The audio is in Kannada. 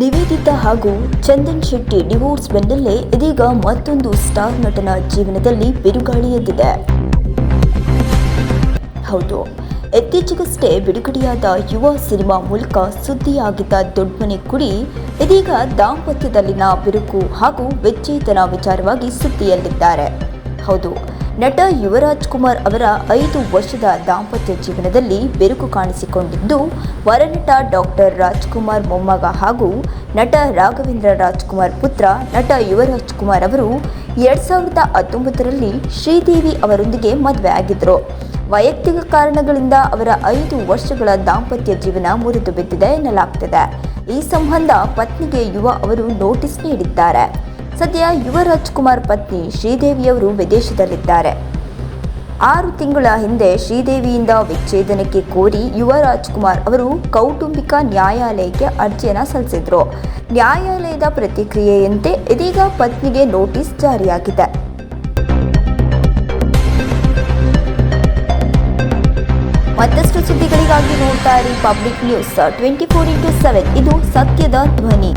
ನಿವೇದಿತಾ ಹಾಗೂ ಚಂದನ್ ಶೆಟ್ಟಿ ಡಿವೋರ್ಸ್ ಬೆನ್ನಲ್ಲೇ ಇದೀಗ ಮತ್ತೊಂದು ಸ್ಟಾರ್ ನಟನ ಜೀವನದಲ್ಲಿ ಬಿರುಗಾಳಿ ಎದ್ದಿದೆ ಹೌದು, ಇತ್ತೀಚೆಗಷ್ಟೇ ಬಿಡುಗಡೆಯಾದ ಯುವ ಸಿನಿಮಾ ಮೂಲಕ ಸುದ್ದಿಯಾಗಿದ್ದ ದೊಡ್ಮನೆ ಕುಡಿ, ಇದೀಗ ದಾಂಪತ್ಯದಲ್ಲಿನ ಬಿರುಕು ಹಾಗೂ ವಿಚ್ಛೇದನ ವಿಚಾರವಾಗಿ ಸುದ್ದಿಯಲ್ಲಿದ್ದಾರೆ. ಹೌದು ನಟ ಯುವರಾಜ್ ಕುಮಾರ್ ಅವರ ಐದು ವರ್ಷದ ದಾಂಪತ್ಯ ಜೀವನದಲ್ಲಿ ಬೆರುಕು ಕಾಣಿಸಿಕೊಂಡಿದ್ದು, ವರನಟ ಡಾಕ್ಟರ್ ರಾಜ್ಕುಮಾರ್ ಮೊಮ್ಮಗ ಹಾಗೂ ನಟ ರಾಘವೇಂದ್ರ ರಾಜ್ಕುಮಾರ್ ಪುತ್ರ ನಟ ಯುವರಾಜ್ ಕುಮಾರ್ ಅವರು ಎರಡ್ ಸಾವಿರದ ಹತ್ತೊಂಬತ್ತರಲ್ಲಿ ಶ್ರೀದೇವಿ ಅವರೊಂದಿಗೆ ಮದುವೆ ಆಗಿದ್ದರು ವೈಯಕ್ತಿಕ ಕಾರಣಗಳಿಂದ ಅವರ ಐದು ವರ್ಷಗಳ ದಾಂಪತ್ಯ ಜೀವನ ಮುರಿದು ಬಿದ್ದಿದೆ ಎನ್ನಲಾಗ್ತಿದೆ. ಈ ಸಂಬಂಧ ಪತ್ನಿಗೆ ಯುವ ಅವರು ನೋಟಿಸ್ ನೀಡಿದ್ದಾರೆ. ಸದ್ಯ ಯುವ ರಾಜ್ಕುಮಾರ್ ಪತ್ನಿ ಶ್ರೀದೇವಿಯವರು ವಿದೇಶದಲ್ಲಿದ್ದಾರೆ. ಆರು ತಿಂಗಳ ಹಿಂದೆ ಶ್ರೀದೇವಿಯಿಂದ ವಿಚ್ಛೇದನಕ್ಕೆ ಕೋರಿ ಯುವ ರಾಜ್ಕುಮಾರ್ ಅವರು ಕೌಟುಂಬಿಕ ನ್ಯಾಯಾಲಯಕ್ಕೆ ಅರ್ಜಿಯನ್ನು ಸಲ್ಲಿಸಿದ್ರು. ನ್ಯಾಯಾಲಯದ ಪ್ರತಿಕ್ರಿಯೆಯಂತೆ ಇದೀಗ ಪತ್ನಿಗೆ ನೋಟಿಸ್ ಜಾರಿಯಾಗಿದೆ. ಮತ್ತಷ್ಟು ಸುದ್ದಿಗಳಿಗಾಗಿ ನೋಡ್ತಾ ಇರಿ public news twenty four into seven. ಇದು ಸತ್ಯದ ಧ್ವನಿ.